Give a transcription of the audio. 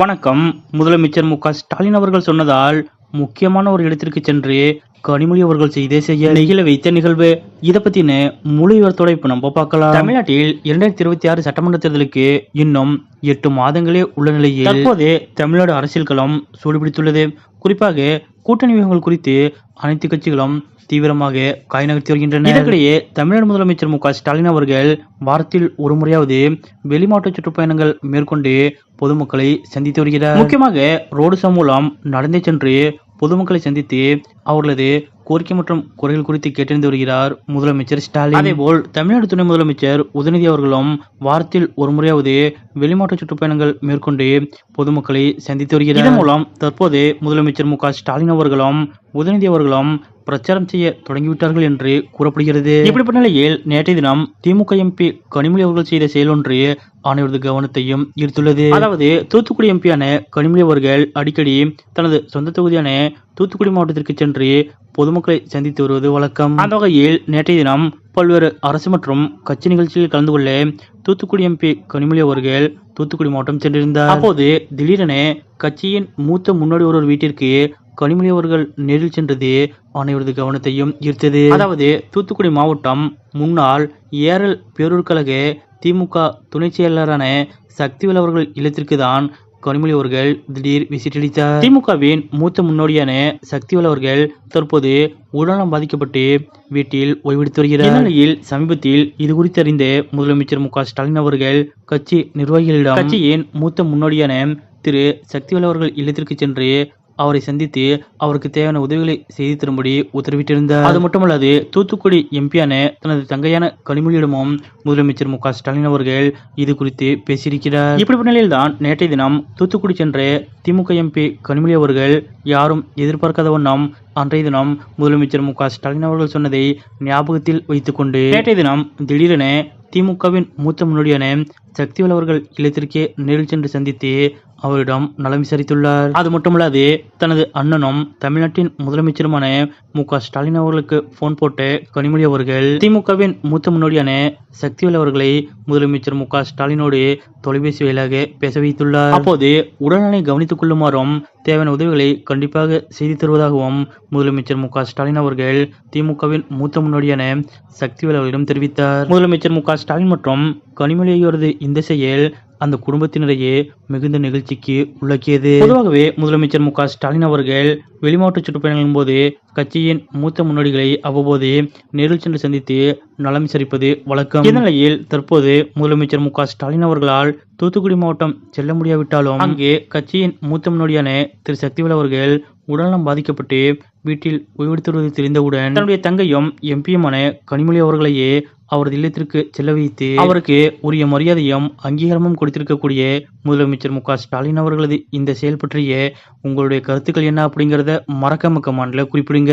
வணக்கம். முதலமைச்சர் மு ஸ்டாலின் அவர்கள் சொன்னதால் முக்கியமான ஒரு இடத்திற்கு சென்று கனிமொழி அவர்கள் செய்தே செய்ய நிகழ வைத்த நிகழ்வு. இதை பத்தின முழு விவரத்தோட இப்ப நம்ம பார்க்கலாம். தமிழ்நாட்டில் இரண்டாயிரத்தி இருபத்தி ஆறு சட்டமன்ற தேர்தலுக்கு இன்னும் எட்டு மாதங்களே உள்ள நிலையில் தற்போது தமிழ்நாடு அரசியல் களம் சூடுபிடித்துள்ளது. குறிப்பாக கூட்டணி விவகங்கள் குறித்து அனைத்து கட்சிகளும் தீவிரமாக காய் நகர்த்தி வருகின்றன இதற்கிடையே தமிழ்நாடு முதலமைச்சர் மு க ஸ்டாலின் அவர்கள் வாரத்தில் ஒரு முறையாவது வெளிமாவட்ட சுற்றுப்பயணங்கள் மேற்கொண்டு பொதுமக்களை சந்தித்து வருகிறார். முக்கியமாக ரோடு மூலம் நடந்தே சென்று பொதுமக்களை சந்தித்து அவர்களது கோரிக்கை மற்றும் குறைகள் குறித்து கேட்டறிந்து வருகிறார் முதலமைச்சர் ஸ்டாலின். அதேபோல் தமிழ்நாடு துணை முதலமைச்சர் உதயநிதி அவர்களும் வாரத்தில் ஒரு முறையாவது வெளிமாவட்ட சுற்றுப்பயணங்கள் மேற்கொண்டு பொதுமக்களை சந்தித்து வருகிறார். இதன் மூலம் தற்போது முதலமைச்சர் மு ஸ்டாலின் அவர்களும் உதயநிதி அவர்களும் பிரச்சாரம் செய்ய தொடங்கிவிட்டார்கள் என்று கூறப்படுகிறது. இப்படிப்பட்ட நிலையில் நேற்றைய தினம் திமுக எம்பி கனிமொழி அவர்கள் செய்த செயல் ஒன்று ஆணையரது கவனத்தையும் ஈர்த்துள்ளது. அதாவது தூத்துக்குடி எம்பியான கனிமொழி அவர்கள் அடிக்கடி தனது சொந்த தொகுதியான தூத்துக்குடி மாவட்டத்திற்கு சென்று பொதுமக்களை சந்தித்து வருவது வழக்கம். அந்த வகையில் நேற்றைய தினம் பல்வேறு அரசு மற்றும் கட்சி நிகழ்ச்சிகளில் கலந்து கொள்ள தூத்துக்குடி எம்பி கனிமொழி அவர்கள் தூத்துக்குடி மாவட்டம் சென்றிருந்தார். அப்போது திடீரென கட்சியின் மூத்த முன்னோடி ஒருவர் வீட்டிற்கு கனிமொழி அவர்கள் நேரில் சென்றது அனைவரது கவனத்தையும் ஈர்த்தது. அதாவது தூத்துக்குடி மாவட்டம் முன்னாள் ஏரல் பேரூர் கழக திமுக துணை செயலாளரான சக்திவேல் அவர்கள் இல்லத்திற்கு தான் கனிமொழி அவர்கள் திடீர் விசிட் அளித்தார். திமுகவின் மூத்த முன்னோடியான சக்திவேல் அவர்கள் தற்போது உடல்நலம் பாதிக்கப்பட்டு வீட்டில் ஓய்வெடுத்து வருகிறார். இந்நிலையில் சமீபத்தில் இது குறித்து அறிந்த முதலமைச்சர் மு ஸ்டாலின் அவர்கள் கட்சி நிர்வாகிகளிடம் கட்சியின் மூத்த முன்னோடியான திரு சக்திவேல் அவர்கள் இல்லத்திற்கு சென்று அவரை சந்தித்து அவருக்கு தேவையான உதவிகளை செய்து தரும்படி உத்தரவிட்டிருந்தார். அது மட்டுமல்லாது தூத்துக்குடி எம்பியான தனது தங்கையான கனிமொழியிடமும் முதலமைச்சர் மு க ஸ்டாலின் அவர்கள் இது குறித்து பேசியிருக்கிறார். இப்படிப்பட்ட நிலையில்தான் நேற்றைய தினம் தூத்துக்குடி சென்ற திமுக எம்பி கனிமொழி அவர்கள் யாரும் எதிர்பார்க்காத வண்ணம் அன்றைய தினம் முதலமைச்சர் மு க ஸ்டாலின் அவர்கள் சொன்னதை ஞாபகத்தில் வைத்துக்கொண்டு நேற்றைய தினம் திடீரென திமுகவின் மூத்த முன்னோடியான சக்திவேல் அவர்கள் இல்லத்திற்கே நேரில் சென்று சந்தித்து அவரிடம் நலம் விசாரித்துள்ளார். அது மட்டுமல்லாது தனது அண்ணனும் தமிழ்நாட்டின் முதலமைச்சருமான மு க ஸ்டாலின் அவர்களுக்கு போன் போட்டு கனிமொழி அவர்கள் திமுகவின் மூத்த முன்னோடியான சக்திவேல் அவர்களை முதலமைச்சர் மு க ஸ்டாலினோடு தொலைபேசி வாயிலாக பேச வைத்துள்ளார். அப்போது உடல்நலை கவனித்துக் கொள்ளுமாறும் தேவையான உதவிகளை கண்டிப்பாக செய்து தருவதாகவும் முதலமைச்சர் மு க ஸ்டாலின் அவர்கள் திமுகவின் மூத்த முன்னோடியான சக்திவேல் அவர்களிடம் தெரிவித்தார். முதலமைச்சர் மு க ஸ்டாலின் மற்றும் கனிமொழி ஆகியோரது இந்த செயல் அந்த குடும்பத்தினரையே மிகுந்த நிகழ்ச்சிக்கு உள்ளக்கியது. பொதுவாகவே முதலமைச்சர் மு ஸ்டாலின் அவர்கள் வெளிமாவட்ட சுற்றுப்பயணங்களின் போது கட்சியின் மூத்த முன்னோடிகளை அவ்வப்போது நேரில் சென்று சந்தித்து நலம் விசாரிப்பது வழக்கம். இந்த நிலையில் தற்போது முதலமைச்சர் மு ஸ்டாலின் அவர்களால் தூத்துக்குடி மாவட்டம் செல்ல முடியாவிட்டாலும் அங்கே கட்சியின் மூத்த முன்னோடியான திரு சக்திவேல் அவர்கள் உடல்நலம் பாதிக்கப்பட்டு வீட்டில் ஓய்வெடுத்து வருவது தெரிந்தவுடன் தன்னுடைய தங்கையும் எம்பியுமான கனிமொழி அவர்களையே அவரது இல்லத்திற்கு செல்ல வைத்து அவருக்கு உரிய மரியாதையும் அங்கீகாரமும் கொடுத்திருக்கக்கூடிய முதலமைச்சர் மு ஸ்டாலின் அவர்களது இந்த செயல் பற்றிய உங்களுடைய கருத்துக்கள் என்ன அப்படிங்கிறது மறக்காம கமெண்ட்ல குறிப்பிடுங்க.